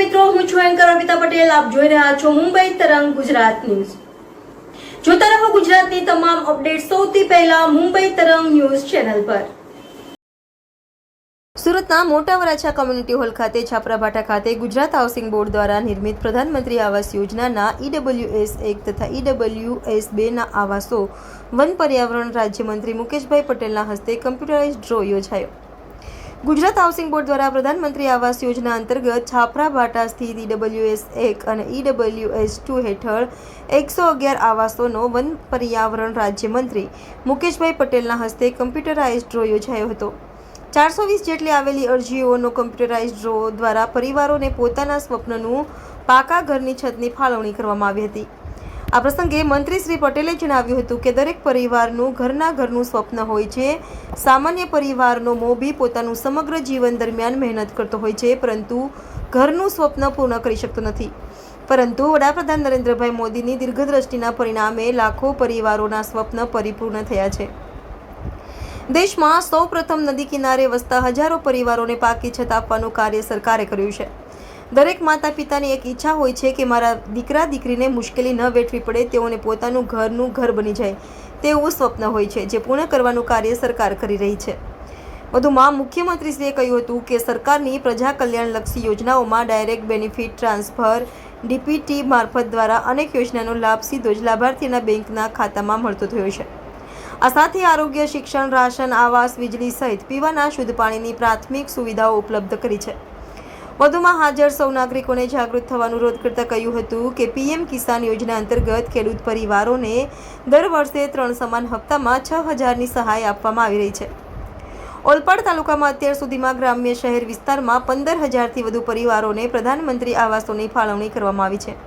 મિત્રો, હું છું એન્કર અર્પિતા પટેલ. આપ જોઈ રહ્યા છો મુંબઈ તરંગ ગુજરાત ન્યૂઝ. જોતા રહો ગુજરાતની તમામ અપડેટ સૌથી પહેલા મુંબઈ તરંગ ન્યૂઝ ચેનલ પર. સુરતના મોટા વરાછા કોમ્યુનિટી હોલ ખાતે છાપરાભાઠા ખાતે ગુજરાત હાઉસિંગ બોર્ડ દ્વારા નિર્મિત પ્રધાનમંત્રી આવાસ યોજનાના ઈડબ્લ્યુએસ એક તથા ઈડબ્લ્યુએસ બેના આવાસો વન પર્યાવરણ રાજ્યમંત્રી મુકેશભાઈ પટેલના હસ્તે કમ્પ્યુટરાઇઝ ડ્રો યોજાયો. ગુજરાત હાઉસિંગ બોર્ડ દ્વારા પ્રધાનમંત્રી આવાસ યોજના અંતર્ગત છાપરા ભાટા સ્થિત ઈડબ્લ્યુએસ એક અને ઈડબ્લ્યુએસ ટુ હેઠળ એકસો અગિયાર આવાસોનો વન પર્યાવરણ રાજ્યમંત્રી મુકેશભાઈ પટેલના હસ્તે કમ્પ્યુટરાઇઝ ડ્રો યોજાયો હતો. ચારસો વીસ જેટલી આવેલી અરજીઓનો કમ્પ્યુટરાઇઝ ડ્રો દ્વારા પરિવારોને પોતાના સ્વપ્નનું પાકા ઘરની છતની ફાળવણી કરવામાં આવી હતી. આ પ્રસંગે મંત્રી શ્રી પટેલે જણાવ્યું હતું કે દરેક પરિવારનું ઘરના ઘરનું સ્વપ્ન હોય છે. સામાન્ય પરિવારનો મોભી પોતાનું સમગ્ર જીવન દરમિયાન મહેનત કરતો હોય છે, પરંતુ ઘરનું સ્વપ્ન પૂર્ણ કરી શકતો નથી. પરંતુ વડાપ્રધાન નરેન્દ્રભાઈ મોદીની દીર્ઘદ્રષ્ટિના પરિણામે લાખો પરિવારોના સ્વપ્ન પરિપૂર્ણ થયા છે. દેશમાં સૌ પ્રથમ નદી કિનારે વસતા હજારો પરિવારોને પાકી છત આપવાનું કાર્ય સરકારે કર્યું છે. દરેક માતા પિતાની એક ઈચ્છા હોય છે કે મારા દીકરા દીકરીને મુશ્કેલી ન વેઠવી પડે, તેઓને પોતાનું ઘરનું ઘર બની જાય. તેવું સ્વપ્ન હોય છે જે પૂર્ણ કરવાનું કાર્ય સરકાર કરી રહી છે. વધુમાં મુખ્યમંત્રીશ્રીએ કહ્યું હતું કે સરકારની પ્રજા કલ્યાણલક્ષી યોજનાઓમાં ડાયરેક્ટ બેનિફિટ ટ્રાન્સફર, ડીપીટી મારફત દ્વારા અનેક યોજનાનો લાભ સીધો જ લાભાર્થીના બેંકના ખાતામાં મળતો થયો છે. આ સાથે આરોગ્ય, શિક્ષણ, રાશન, આવાસ, વીજળી સહિત પીવાના શુદ્ધ પાણીની પ્રાથમિક સુવિધાઓ ઉપલબ્ધ કરી છે. વધુમાં હાજર સૌ નાગરિકોને જાગૃત થવા અનુરોધ કરતા કહ્યું હતું કે પીએમ કિસાન યોજના અંતર્ગત ખેડૂત પરિવારોને દર વર્ષે ત્રણ સમાન હપ્તામાં છ હજારની સહાય આપવામાં આવી રહી છે. ઓલપાડ તાલુકામાં અત્યાર સુધીમાં ગ્રામ્ય શહેર વિસ્તારમાં પંદર હજારથી વધુ પરિવારોને પ્રધાનમંત્રી આવાસોની ફાળવણી કરવામાં આવી છે.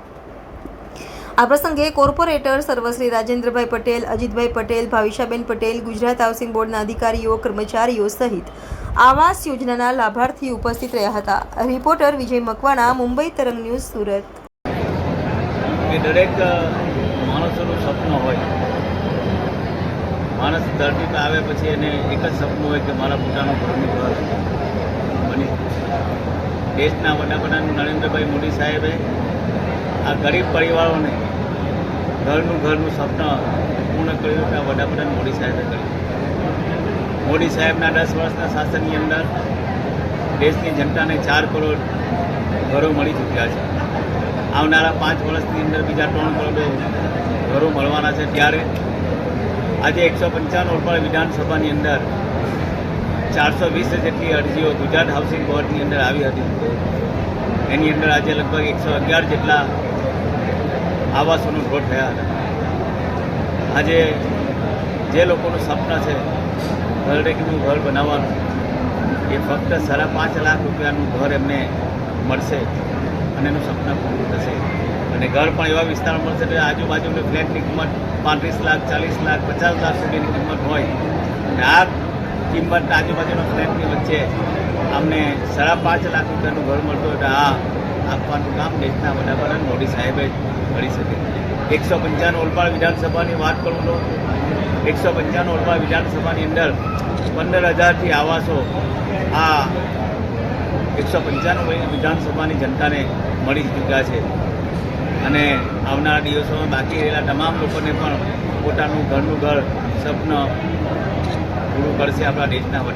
આ પ્રસંગે કોર્પોરેટર સર્વશ્રી રાજેન્દ્રભાઈ પટેલ, અજીતભાઈ પટેલ, ભાવિશાબેન પટેલ, ગુજરાત હાઉસિંગ બોર્ડના અધિકારીઓ, કર્મચારીઓ સહિત આવાસ યોજનાના લાભાર્થી ઉપસ્થિત રહ્યા હતા. રિપોર્ટર વિજય મકવાણા, મુંબઈ તરંગ ન્યૂઝ, સુરત. કે દરેક માણસોનું સપનું હોય. માણસ ધરતી પર આવે પછી એને એક જ સપનું હોય કે મારા પોતાનું ઘરનું ઘર બની દેશના વડાપ્રધાન નરેન્દ્રભાઈ મોદી સાહેબે આ ગરીબ પરિવારોને ઘરનું ઘરનું સપના પૂર્ણ કર્યું કે આ વડાપ્રધાન મોદી સાહેબે કર્યું. મોદી સાહેબના દસ વર્ષના શાસનની અંદર દેશની જનતાને ચાર કરોડ ઘરો મળી ચૂક્યા છે. આવનારા પાંચ વર્ષની અંદર બીજા ત્રણ કરોડ ઘરો મળવાના છે. ત્યારે આજે એકસો પંચાણું રૂપિયા વિધાનસભાની અંદર ચારસો વીસ જેટલી અરજીઓ ગુજરાત હાઉસિંગ બોર્ડની અંદર આવી હતી. એની અંદર આજે લગભગ એકસો અગિયાર જેટલા આવાસોનું ડ્રો થયા હતા. આજે જે લોકોનું સપના છે દરેકનું ઘર બનાવવાનું. એ ફક્ત સાડા પાંચ લાખ રૂપિયાનું ઘર એમને મળશે અને એનું સપના પૂરું થશે. અને ઘર પણ એવા વિસ્તાર મળશે કે આજુબાજુની ફ્લેટની કિંમત પાંત્રીસ લાખ, ચાલીસ લાખ, પચાસ લાખ સુધીની કિંમત હોય. અને આ કિંમત આજુબાજુના ફ્લેટની વચ્ચે અમને સાડા પાંચ લાખ રૂપિયાનું ઘર મળતું હોય તો આ આપવાનું કામ દેશના વડાપ્રધાન મોદી સાહેબે જ કરી શકે. એકસો પંચાણું ઓલપાડ વિધાનસભાની વાત કરું તો એકસો પંચાણું ઓલપાડ વિધાનસભાની અંદર પંદર હજારથી આવાસો આ એકસો પંચાણું વિધાનસભાની જનતાને મળી ચૂક્યા છે. અને આવનારા દિવસોમાં બાકી રહેલા તમામ લોકોને પણ પોતાનું ઘરનું ઘર સપન પૂરું કરશે આપણા દેશના